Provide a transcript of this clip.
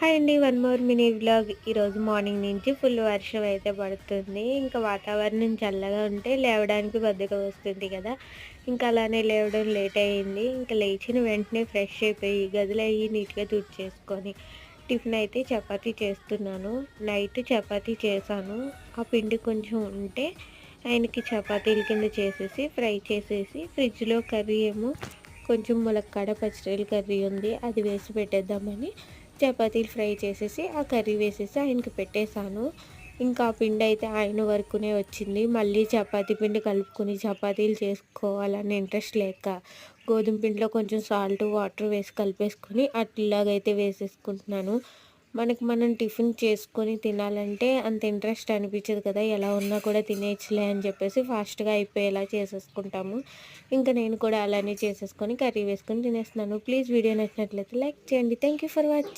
Hi అండి one more mini vlog ఈరోజు morning నుంచి ఫుల్ వర్షం అయితే పడుతుంది. ఇంకా వాతావరణం చల్లగా ఉంటే లేవడానికి బద్దగా వస్తుంది కదా. ఇంకా అలానే లేవడం లేట్ అయ్యింది ఇంకా లేచిన వెంటనే ఫ్రెష్ అయిపోయి గదిలో అయ్యి నీట్గా తుడిచేసుకొని టిఫిన్ అయితే చపాతీ చేస్తున్నాను. నైట్ చపాతీ చేశాను. ఆ పిండి కొంచెం ఉంటే ఆయనకి చపాతీల కింద చేసేసి ఫ్రై చేసేసి ఫ్రిడ్జ్లో కర్రీ ఏమో కొంచెం ములక్కాడ పచ్చడి కర్రీ ఉంది. అది వేసి పెట్టేద్దామని చపాతీలు ఫ్రై చేసేసి ఆ కర్రీ వేసేసి ఆయనకి పెట్టేశాను. ఇంకా పిండి అయితే ఆయన వరకునే వచ్చింది. మళ్ళీ చపాతీ పిండి కలుపుకొని చపాతీలు చేసుకోవాలని ఇంట్రెస్ట్ లేక గోధుమ పిండిలో కొంచెం సాల్ట్ వాటర్ వేసి కలిపేసుకొని అట్లాగైతే వేసేసుకుంటున్నాను. మనకు మనం టిఫిన్ చేసుకొని తినాలంటే అంత ఇంట్రెస్ట్ అనిపించదు కదా. ఎలా ఉన్నా కూడా తినేయచ్చులే అని చెప్పేసి ఫాస్ట్గా అయిపోయేలా చేసేసుకుంటాము. ఇంకా నేను కూడా అలానే చేసేసుకొని కర్రీ వేసుకొని తినేస్తున్నాను. ప్లీజ్ వీడియో నచ్చినట్లయితే లైక్ చేయండి. Thank for watching